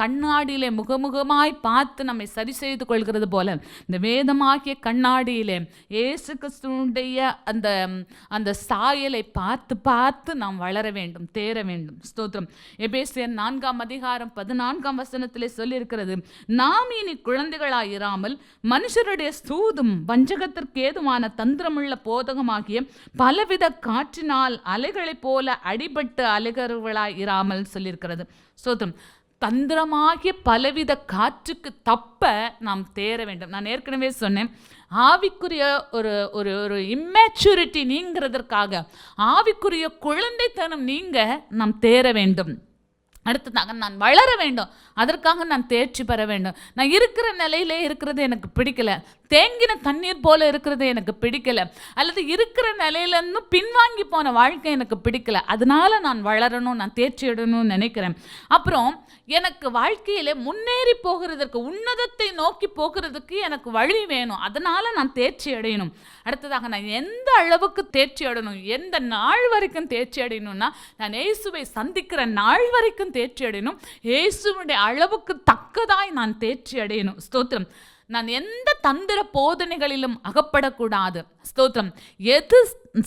கண்ணாடியிலே முகமுகமாய் பார்த்து நம்மை சரி செய்து கொள்கிறது போல. இந்த வேதமாகிய கண்ணாடியிலே இயேசு கிறிஸ்துவனுடைய அந்த அந்த சாயலை பார்த்து பார்த்து நாம் வளர வேண்டும் தேர வேண்டும். ஸ்தோத்திரம். எபேசியர் நான்காம் அதிகாரம் பதினான்காம் வசனத்திலே சொல்லியிருக்கிறது நாம் இனி குழந்தைகளாயிராமல் மனுஷருடைய சூதும் வஞ்சகத்திற்கு ஏதுவான தந்திரமுள்ள போதகமாகிய பலவித காற்றினால் அலைகளைப் போல அடிபட்டு அலைகிறவர்களாய் இராமல் சொல்லியிருக்கிறது. ஸ்தோத்திரம். தந்திரமாகிய பலவித காற்றுக்கு தப்ப நாம் தேர வேண்டும். நான் ஏற்கனவே சொன்னேன் ஆவிக்குரிய ஒரு ஒரு ஒரு இம்மெச்சூரிட்டி நீங்கிறதற்காக ஆவிக்குரிய குழந்தைத்தனம் நீங்க நாம் தேர வேண்டும். அடுத்ததாக நான் வளர வேண்டும். அதற்காக நான் தேர்ச்சி பெற வேண்டும். நான் இருக்கிற நிலையிலே இருக்கிறது எனக்கு பிடிக்கல. தேங்கின தண்ணீர் போல இருக்கிறது எனக்கு பிடிக்கல. அல்லது இருக்கிற நிலையிலேருந்து பின்வாங்கி போன வாழ்க்கை எனக்கு பிடிக்கல. அதனால நான் வளரணும் நான் தேர்ச்சி நினைக்கிறேன். அப்புறம் எனக்கு வாழ்க்கையில் முன்னேறி போகிறதற்கு உன்னதத்தை நோக்கி போகிறதுக்கு எனக்கு வழி வேணும். அதனால நான் தேர்ச்சி அடையணும் அடுத்ததாக நான் எந்த அளவுக்கு தேர்ச்சி அடையணும் எந்த நாள் வரைக்கும் தேர்ச்சி அடையணும்னா நான் இயேசுவை சந்திக்கிற நாள் வரைக்கும் தேர்ச்சி அடையணும் இயேசுவுடைய அளவுக்கு தக்கதாய் நான் தேர்ச்சி அடையணும் ஸ்தோத்திரம். நான் எந்த தந்திர போதனைகளிலும் அகப்படக்கூடாது. ஸ்தோத்திரம். எது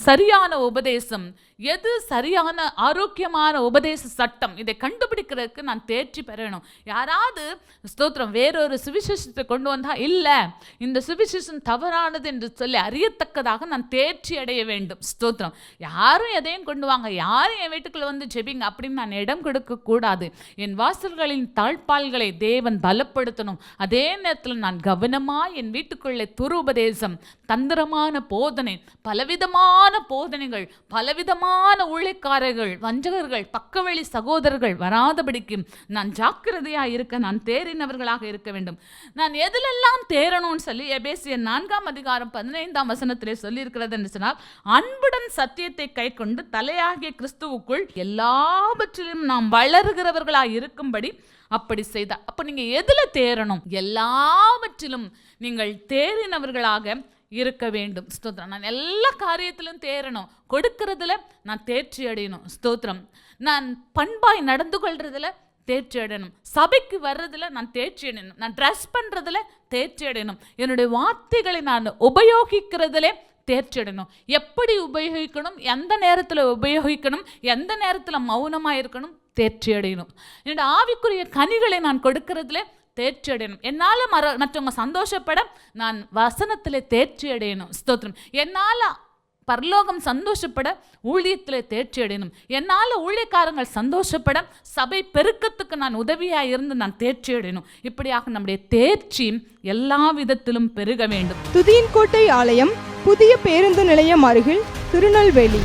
சரியான உபதேசம் எது சரியான ஆரோக்கியமான உபதேச சட்டம் இதை கண்டுபிடிக்கிறதுக்கு நான் தேர்ச்சி பெறணும். யாராவது ஸ்தோத்திரம் வேறொரு சுவிசேஷத்தை கொண்டு வந்தால் இல்லை இந்த சுவிசேஷம் தவறானது என்று சொல்லி அறியத்தக்கதாக நான் தேர்ச்சி அடைய வேண்டும். ஸ்தோத்திரம் யாரும் எதையும் கொண்டு வாங்க யாரும் என் வீட்டுக்குள்ளே வந்து ஜெபிங்க அப்படின்னு நான் இடம் கொடுக்கக்கூடாது என் வாசல்களின் தாழ்பால்களை தேவன் பலப்படுத்தணும். அதே நேரத்தில் நான் கவனமாக என் வீட்டுக்குள்ளே துரு உபதேசம் தந்திரமான போதனை பலவிதமான போதனைகள் பலவிதமான ஊழிக்காரர்கள் வஞ்சகர்கள் பக்கவெளி சகோதரர்கள் வராதபடிக்கு நான் ஜாக்கிரதையாக இருக்க நான் தேறினவர்களாக இருக்க வேண்டும். நான் எதிலெல்லாம் தேரணும்னு சொல்லி எபேசிய நான்காம் அதிகாரம் பதினைந்தாம் வசனத்திலே சொல்லியிருக்கிறது என்று சொன்னால் அன்புடன் சத்தியத்தை கை கொண்டு தலையாகிய கிறிஸ்துவுக்குள் எல்லாவற்றிலும் நாம் வளர்கிறவர்களாக இருக்கும்படி அப்படி செய்தார். அப்போ நீங்கள் எதில் தேரணும் எல்லாவற்றிலும் நீங்கள் தேறினவர்களாக இருக்க வேண்டும். ஸ்தோத்திரம். நான் எல்லா காரியத்திலும் தேரணும் கொடுக்கறதுல நான் தேர்ச்சி அடையணும். ஸ்தோத்திரம். நான் பண்பாய் நடந்து கொள்றதுல தேர்ச்சி அடையணும். சபைக்கு வர்றதுல நான் தேர்ச்சி அடையணும். நான் ட்ரெஸ் பண்ணுறதில் தேர்ச்சி அடையணும். என்னுடைய வார்த்தைகளை நான் உபயோகிக்கிறதுல தேர்ச்சி அடையணும். எப்படி உபயோகிக்கணும்? எந்த நேரத்தில் உபயோகிக்கணும்? எந்த நேரத்தில் மௌனமாக இருக்கணும் தேர்ச்சி அடையணும். என்னோட ஆவிக்குரிய கனிகளை நான் கொடுக்கறதுல தேர்ச்சி அடையணும் என்னால் மற மற்றவங்க சந்தோஷப்பட நான் வசனத்தில் தேர்ச்சி அடையணும் ஸ்தோத்திரம். என்னால் பரலோகம் சந்தோஷப்பட ஊழியத்தில் தேர்ச்சி அடையணும் என்னால் ஊழியக்காரங்கள் சந்தோஷப்பட சபை பெருக்கத்துக்கு நான் உதவியாக இருந்து நான் தேர்ச்சி அடையணும் இப்படியாக நம்முடைய தேர்ச்சி எல்லா விதத்திலும் பெருக வேண்டும். துதியின் கோட்டை ஆலயம் புதிய பேருந்து நிலையம் அருகில் திருநெல்வேலி.